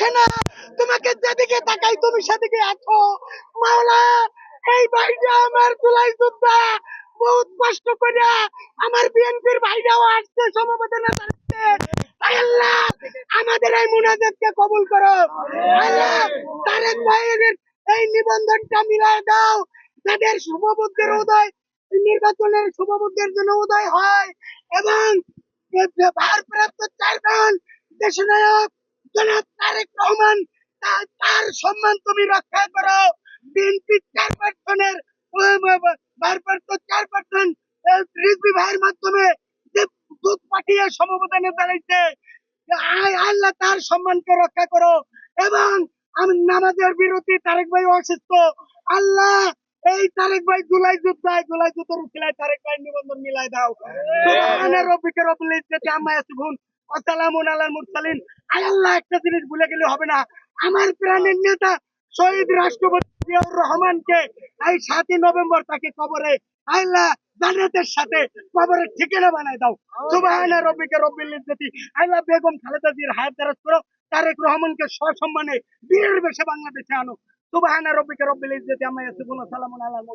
আসছে না? তোমাকে যেদিকে তাকাই তুমি সেদিকে আছো। মাওলা, এই ভাইটা আমার জুলাই যোদ্ধা। বহুত কষ্ট করে আমার বিএনপির ভাইরাও আসছে সমবেদনা জানাচ্ছে আল্লাহ, আমাদের এই মুনাজাতকে কবুল করো। আল্লাহ, তারেক ভাইয়ের এই নিবন্ধনটা মিলায় দাও। যাদের শুভবুদ্ধের উদয়, নির্বাচনের শুভবুদ্ধের জন্য উদয় হয়। এবং ভারপ্রাপ্ত চেয়ারম্যান, দেশনায়ক জনাব তারেক রহমান তার সম্মান তুমি রক্ষা করো। বিএনপি চেয়ারপারসনের ভারপ্রাপ্ত চেয়ারপারসন রিজভি ভাইয়ের মাধ্যমে যে দুধ পাঠিয়ে সমবেদনে দাঁড়াইছে আল্লাহ তার সম্মানকে রক্ষা করো। এবং আমি নামাজের বিরতি তারেক ভাই অসুস্থ। আল্লাহ এই তারেক ভাই জুলাই যুদ্ধায় জুলাই যুদ্ধের উকিলায় তারেক ভাই নিবন্ধন মিলাই দাও। সুবহানা রব্বিকা রব্বিল ইজ্জাতি আম্মা ইয়াসিফুন। একটা জিনিস ভুলে গেলে হবে না। আমার প্রাণের নেতা শহীদ রাষ্ট্রপতি রহমানকে এই সাতই নভেম্বর তাকে কবরে, আল্লাহ সাথে কবরের ঠিকানা বানায় দাও। সুবহানা রব্বিকা রব্বিল আল্লাহ বেগম খালেদা হায়াত দারাজ করো। তারেক রহমানকে সসম্মানে বীরের বেশে বাংলাদেশে আনো। সুবহানা রব্বিকা রব্বিল ইজ্জাতি। আম্মা ইয়াসিফুন। সালামুন আলাল